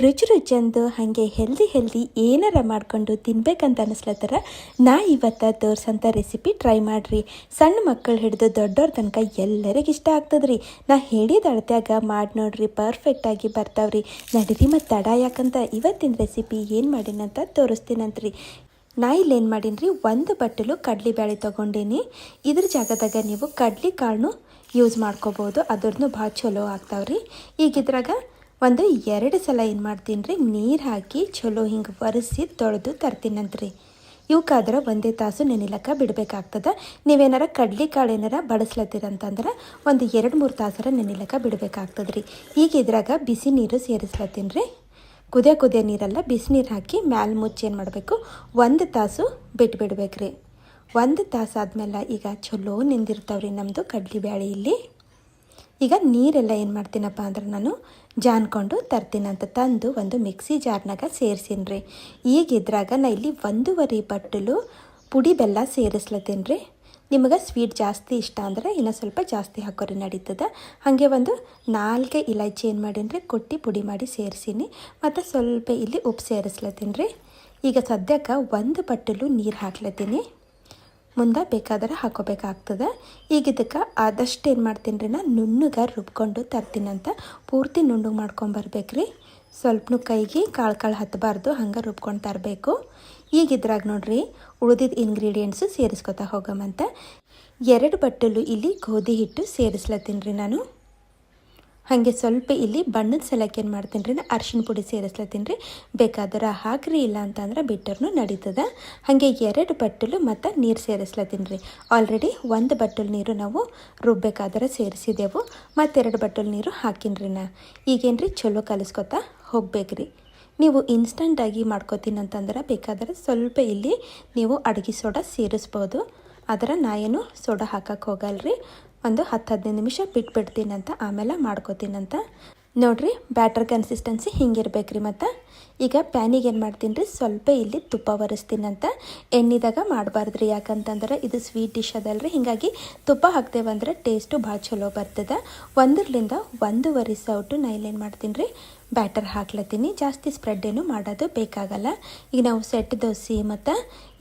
ರುಚಿ ರುಚಿಯಂದು ಹಾಗೆ healthy healthy ಏನಾರ ಮಾಡ್ಕೊಂಡು ತಿನ್ಬೇಕಂತ ಅನಿಸ್ಲತ್ತರ, ನಾ ಇವತ್ತು ತೋರ್ಸಂಥ ರೆಸಿಪಿ ಟ್ರೈ ಮಾಡಿರಿ. ಸಣ್ಣ ಮಕ್ಕಳು ಹಿಡಿದು ದೊಡ್ಡವ್ರ ತನಕ ಎಲ್ಲರಿಗೆ ಇಷ್ಟ ಆಗ್ತದ್ರಿ. ನಾ ಹೇಳಿದ ಅಳತ್ಯಾಗ ಮಾಡಿ ನೋಡ್ರಿ ಪರ್ಫೆಕ್ಟಾಗಿ ಬರ್ತಾವ್ರಿ. ನಡೀರಿ ಮತ್ತು ತಡ ಯಾಕಂತ ಇವತ್ತಿನ ರೆಸಿಪಿ ಏನು ಮಾಡಿನಂತ ತೋರಿಸ್ತೀನಂತ್ರಿ. ನಾ ಇಲ್ಲೇನು ಮಾಡೀನಿ ರೀ ಒಂದು ಬಟ್ಟಲು ಕಡ್ಲಿಬೇಳೆ ತೊಗೊಂಡೀನಿ. ಇದ್ರ ಜಾಗದಾಗ ನೀವು ಕಡ್ಲಿ ಕಾಳನ್ನು ಯೂಸ್ ಮಾಡ್ಕೋಬೋದು ಅದ್ರದ್ದು ಭಾಳ ಚಲೋ ಆಗ್ತಾವ್ರಿ. ಈಗ ಇದ್ರಾಗ ಒಂದು ಎರಡು ಸಲ ಏನು ಮಾಡ್ತೀನಿ ರೀ ನೀರು ಹಾಕಿ ಚಲೋ ಹಿಂಗೆ ಒರೆಸಿ ತೊಳೆದು ತರ್ತೀನಂತ್ರಿ ಇವಕ್ಕಾದ್ರೆ ಒಂದೇ ತಾಸು ನೆನಿಲಕ್ಕ ಬಿಡಬೇಕಾಗ್ತದೆ. ನೀವೇನಾರ ಕಡ್ಲಿ ಕಾಳು ಏನಾರ ಬಡಿಸ್ಲತ್ತೀರಂತಂದ್ರೆ ಒಂದು ಎರಡು ಮೂರು ತಾಸರ ನೆನಿಲಕ್ಕ ಬಿಡಬೇಕಾಗ್ತದೆ ರೀ ಈಗ ಇದ್ರಾಗ ಬಿಸಿ ನೀರು ಸೇರಿಸ್ಲತ್ತೀನಿ ರೀ ಕುದಿಯ ಕುದಿಯ ನೀರೆಲ್ಲ ಬಿಸಿನೀರು ಹಾಕಿ ಮ್ಯಾಲೆ ಮುಚ್ಚಿ ಏನು ಮಾಡಬೇಕು? ಒಂದು ತಾಸು ಬಿಟ್ಟು ಬಿಡ್ಬೇಕ್ರಿ ಒಂದು ತಾಸು ಆದಮೇಲೆ ಈಗ ಚಲೋ ನಿಂದಿರ್ತಾವ್ರಿ ನಮ್ಮದು ಕಡ್ಲಿ ಬ್ಯಾಳಿ ಇಲ್ಲಿ. ಈಗ ನೀರೆಲ್ಲ ಏನು ಮಾಡ್ತೀನಪ್ಪ ಅಂದ್ರೆ ನಾನು ಜಾನ್ಕೊಂಡು ತರ್ತೀನಂತ ತಂದು ಒಂದು ಮಿಕ್ಸಿ ಜಾರ್ನಾಗ ಸೇರಿಸೀನಿ ರೀ. ಈಗ ಇದ್ರಾಗ ನಾ ಇಲ್ಲಿ ಒಂದೂವರೆ ಬಟ್ಟಲು ಪುಡಿ ಬೆಲ್ಲ ಸೇರಿಸ್ಲತ್ತೀನಿ ರೀ. ನಿಮಗೆ ಸ್ವೀಟ್ ಜಾಸ್ತಿ ಇಷ್ಟ ಅಂದ್ರೆ ಇನ್ನೂ ಸ್ವಲ್ಪ ಜಾಸ್ತಿ ಹಾಕೋರಿ ನಡೀತದೆ. ಹಾಗೆ ಒಂದು ನಾಲ್ಕು ಇಲೈಚಿ ಏನು ಮಾಡೀನಿ ರೀ, ಕೊಟ್ಟಿ ಪುಡಿ ಮಾಡಿ ಸೇರಿಸೀನಿ. ಮತ್ತು ಸ್ವಲ್ಪ ಇಲ್ಲಿ ಉಪ್ಪು ಸೇರಿಸ್ಲತ್ತೀನಿ ರೀ. ಈಗ ಸದ್ಯಕ್ಕೆ ಒಂದು ಬಟ್ಟಲು ನೀರು ಹಾಕ್ಲತ್ತೀನಿ. ಮುಂದೆ ಬೇಕಾದರೆ ಹಾಕೋಬೇಕಾಗ್ತದೆ. ಈಗ ಇದಕ್ಕೆ ಆದಷ್ಟು ಏನು ಮಾಡ್ತೀನಿ ರೀ ನಾನು ನುಣ್ಣಗೆ ರುಬ್ಕೊಂಡು ತರ್ತೀನಂತ ಪೂರ್ತಿ ನುಣ್ಣಗೆ ಮಾಡ್ಕೊಂಬರ್ಬೇಕ್ರಿ ಸ್ವಲ್ಪನು ಕೈಗೆ ಕಾಳು ಕಾಳು ಹತ್ತಬಾರ್ದು ಹಂಗೆ ರುಬ್ಕೊಂಡು ತರಬೇಕು. ಈಗ ಇದ್ರಾಗ ನೋಡ್ರಿ ಉಳಿದಿದ್ದ ಇಂಗ್ರೀಡಿಯೆಂಟ್ಸು ಸೇರಿಸ್ಕೊತಾ ಹೋಗಮಂತ ಎರಡು ಬಟ್ಟಲು ಇಲ್ಲಿ ಗೋಧಿ ಹಿಟ್ಟು ಸೇರಿಸ್ಲತ್ತೀನಿ ರೀ ನಾನು. ಹಾಗೆ ಸ್ವಲ್ಪ ಇಲ್ಲಿ ಬಣ್ಣದ ಸಲಕ್ಕೆ ಏನು ಮಾಡ್ತೀನಿ ರೀ ಅರ್ಶಿಣ ಪುಡಿ ಸೇರಿಸ್ಲತ್ತೀನಿ ರೀ. ಬೇಕಾದ್ರೆ ಹಾಕ್ರಿ, ಇಲ್ಲ ಅಂತಂದ್ರೆ ಬಿಟ್ಟರು ನಡೀತದೆ. ಹಾಗೆ ಎರಡು ಬಟ್ಟಲು ಮತ್ತು ನೀರು ಸೇರಿಸ್ಲತ್ತೀನಿ ರೀ. ಆಲ್ರೆಡಿ ಒಂದು ಬಟ್ಟಲು ನೀರು ನಾವು ರುಬ್ಬೇಕಾದ್ರೆ ಸೇರಿಸಿದೆವು. ಮತ್ತೆರಡು ಬಟ್ಟಲು ನೀರು ಹಾಕಿನ್ರಿ ನಾ. ಈಗೇನು ರೀ, ಚಲೋ ಕಲಿಸ್ಕೊತಾ ಹೋಗ್ಬೇಕ್ರಿ ನೀವು ಇನ್ಸ್ಟಂಟಾಗಿ ಮಾಡ್ಕೋತೀನಿ ಅಂತಂದ್ರೆ ಬೇಕಾದರೆ ಸ್ವಲ್ಪ ಇಲ್ಲಿ ನೀವು ಅಡುಗೆ ಸೋಡಾ ಸೇರಿಸ್ಬೋದು. ಅದರ ನಾ ಏನು ಸೋಡಾ ಹಾಕಕ್ಕೆ ಹೋಗಲ್ರಿ. ಒಂದು ಹತ್ತು ಹದಿನೈದು ನಿಮಿಷ ಬಿಟ್ಬಿಡ್ತೀನಂತ ಆಮೇಲೆ ಮಾಡ್ಕೋತೀನಂತ. ನೋಡಿರಿ ಬ್ಯಾಟರ್ ಕನ್ಸಿಸ್ಟೆನ್ಸಿ ಹಿಂಗಿರ್ಬೇಕು ರೀ ಮತ್ತು. ಈಗ ಪ್ಯಾನಿಗೆ ಏನು ಮಾಡ್ತೀನಿ ರೀ ಸ್ವಲ್ಪ ಇಲ್ಲಿ ತುಪ್ಪ ಒರೆಸ್ತೀನಂತ. ಎಣ್ಣಿದಾಗ ಮಾಡಬಾರ್ದು ರೀ ಯಾಕಂತಂದ್ರೆ ಇದು ಸ್ವೀಟ್ ಡಿಶ್ ಅದಲ್ರಿ. ಹೀಗಾಗಿ ತುಪ್ಪ ಹಾಕ್ತೇವಂದ್ರೆ ಟೇಸ್ಟು ಭಾಳ ಚಲೋ ಬರ್ತದೆ. ಒಂದರಿಂದ ಒಂದೂವರೆ ಸೌಟು ನಾ ಇಲ್ಲೇನು ಮಾಡ್ತೀನಿ ರೀ ಬ್ಯಾಟರ್ ಹಾಕ್ಲತ್ತೀನಿ. ಜಾಸ್ತಿ ಸ್ಪ್ರೆಡ್ ಏನು ಮಾಡೋದು ಬೇಕಾಗಲ್ಲ. ಈಗ ನಾವು ಸೆಟ್ ದೋಸೆ ಮತ್ತು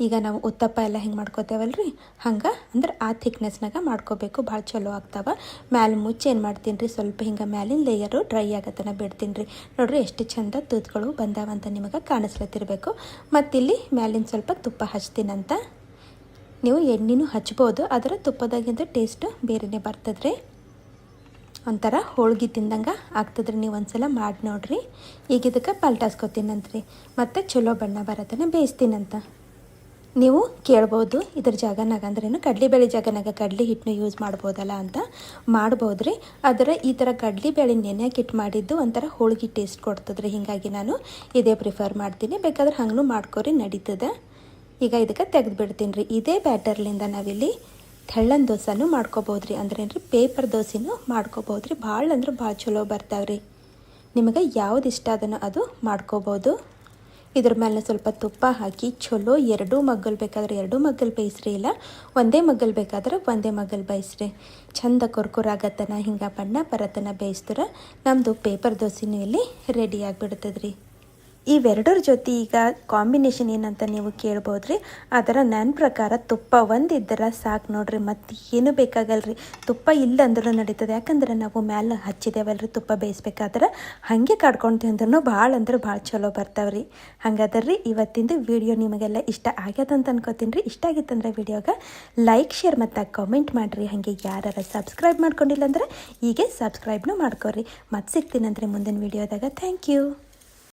ಈಗ ನಾವು ಉತ್ತಪ್ಪ ಎಲ್ಲ ಹೆಂಗೆ ಮಾಡ್ಕೋತೇವಲ್ಲ ರೀ ಹಂಗೆ ಅಂದ್ರೆ ಆ ಥಿಕ್ನೆಸ್ನಾಗ ಮಾಡ್ಕೋಬೇಕು. ಭಾಳ ಚಲೋ ಆಗ್ತಾವ. ಮ್ಯಾಲೆ ಮುಚ್ಚಿ ಏನು ಮಾಡ್ತೀನಿ ರೀ ಸ್ವಲ್ಪ ಹಿಂಗೆ ಮ್ಯಾಲಿನ ಲೇಯರು ಡ್ರೈ ಆಗತ್ತನ ಬಿಡ್ತೀನಿ ರೀ ನೋಡ್ರಿ ಎಷ್ಟು ಚಂದ ತೂತ್ಗಳು ಬಂದಾವಂತ ನಿಮಗೆ ಕಾಣಿಸ್ಲತ್ತಿರಬೇಕು. ಮತ್ತಿಲ್ಲಿ ಮ್ಯಾಲಿನ ಸ್ವಲ್ಪ ತುಪ್ಪ ಹಚ್ತೀನಂತ. ನೀವು ಎಣ್ಣೆನೂ ಹಚ್ಬೋದು. ಅದರ ತುಪ್ಪದಾಗಿಂದ ಟೇಸ್ಟ್ ಬೇರೆಯೇ ಬರ್ತದ್ರಿ. ಒಂಥರ ಹೋಳ್ಗೆ ತಿಂದಂಗೆ ಆಗ್ತದ್ರಿ ನೀವು ಒಂದ್ಸಲ ಮಾಡಿ ನೋಡ್ರಿ. ಈಗ ಇದಕ್ಕೆ ಪಲ್ಟಾಸ್ಕೊತೀನಂತ್ರಿ ಮತ್ತು ಚಲೋ ಬಣ್ಣ ಬರತ್ತನೆ ಬೇಯಿಸ್ತೀನಂತ. ನೀವು ಕೇಳ್ಬೋದು ಇದ್ರ ಜಾಗನಾಗ ಅಂದ್ರೇನು ಕಡಲೆಬೇಳೆ ಜಾಗನಾಗ ಕಡಲೆ ಹಿಟ್ಟನ್ನು ಯೂಸ್ ಮಾಡ್ಬೋದಲ್ಲ ಅಂತ. ಮಾಡ್ಬೋದು ರೀ ಆದರೆ ಈ ಥರ ಕಡಲೆಬೇಳೆ ನೆನೆಯಕ್ಕೆ ಇಟ್ಟು ಮಾಡಿದ್ದು ಒಂಥರ ಹೋಳಿಗೆ ಟೇಸ್ಟ್ ಕೊಡ್ತದ್ರಿ. ಹೀಗಾಗಿ ನಾನು ಇದೇ ಪ್ರಿಫರ್ ಮಾಡ್ತೀನಿ. ಬೇಕಾದ್ರೆ ಹಂಗೂ ಮಾಡ್ಕೋರಿ ನಡೀತದೆ. ಈಗ ಇದಕ್ಕೆ ತೆಗೆದು ಬಿಡ್ತೀನಿ ರೀ ಇದೇ ಬ್ಯಾಟರ್ಲಿಂದ ನಾವಿಲ್ಲಿ ತೆಳ್ಳನ ದೋಸೆನೂ ಮಾಡ್ಕೋಬೋದು ರೀ ಅಂದ್ರೆ ರೀ ಪೇಪರ್ ದೋಸೆನೂ ಮಾಡ್ಕೋಬೋದು ರೀ ಭಾಳ ಅಂದ್ರೆ ಭಾಳ ಚಲೋ ಬರ್ತಾವೆ ರೀ ನಿಮಗೆ ಯಾವ್ದು ಇಷ್ಟ ಅದನ್ನು ಅದು ಮಾಡ್ಕೋಬೋದು. ಇದ್ರ ಮೇಲೆ ಸ್ವಲ್ಪ ತುಪ್ಪ ಹಾಕಿ ಚಲೋ ಎರಡೂ ಮಗ್ಗಲು ಬೇಕಾದ್ರೆ ಎರಡೂ ಮಗ್ಗಲು ಬೇಯಿಸ್ರಿ ಇಲ್ಲ, ಒಂದೇ ಮಗ್ಗಲು ಬೇಕಾದ್ರೆ ಒಂದೇ ಮಗ್ಗಲ್ ಬೇಯಿಸ್ರಿ. ಚಂದ ಕುರ್ಕುರಾಗತ್ತನ ಹಿಂಗೆ ಬಣ್ಣ ಬರತ್ತನ ಬೇಯಿಸ್ತಾರೆ ನಮ್ಮದು ಪೇಪರ್ ದೋಸೆನೂ ಇಲ್ಲಿ ರೆಡಿ ಆಗಿಬಿಡ್ತದೆ ರೀ ಇವೆರಡರ ಜೊತೆ ಈಗ ಕಾಂಬಿನೇಷನ್ ಏನಂತ ನೀವು ಕೇಳ್ಬೋದು ರೀ ಅದರ ನನ್ನ ಪ್ರಕಾರ ತುಪ್ಪ ಒಂದಿದ್ದರೆ ಸಾಕು ನೋಡ್ರಿ, ಮತ್ತು ಏನು ಬೇಕಾಗಲ್ರಿ? ತುಪ್ಪ ಇಲ್ಲ ಅಂದ್ರೂ ನಡೀತದೆ, ಯಾಕಂದ್ರೆ ನಾವು ಮ್ಯಾಲೆ ರೀ ತುಪ್ಪ ಬೇಯಿಸ್ಬೇಕಾದ್ರೆ. ಹಾಗೆ ಕಾಡ್ಕೊಂಡು ತಿಂದ್ರೂ ಭಾಳ ಅಂದ್ರೆ ಭಾಳ ಚಲೋ ಬರ್ತಾವ್ರಿ. ಹಂಗಾದ್ರೆ ಇವತ್ತಿಂದು ವಿಡಿಯೋ ನಿಮಗೆಲ್ಲ ಇಷ್ಟ ಆಗ್ಯದಂತ ಅನ್ಕೋತೀನಿ ರೀ ಇಷ್ಟ ಆಗಿತ್ತಂದ್ರೆ ವಿಡಿಯೋಗೆ ಲೈಕ್ ಶೇರ್ ಮತ್ತು ಕಾಮೆಂಟ್ ಮಾಡಿರಿ. ಹಾಗೆ ಯಾರು ಸಬ್ಸ್ಕ್ರೈಬ್ ಮಾಡ್ಕೊಂಡಿಲ್ಲ ಅಂದ್ರೆ ಹೀಗೆ ಸಬ್ಸ್ಕ್ರೈಬ್ನೂ ಮಾಡ್ಕೊರಿ. ಮತ್ತೆ ಸಿಗ್ತೀನಂದ್ರೆ ಮುಂದಿನ ವಿಡಿಯೋದಾಗ ಥ್ಯಾಂಕ್ ಯು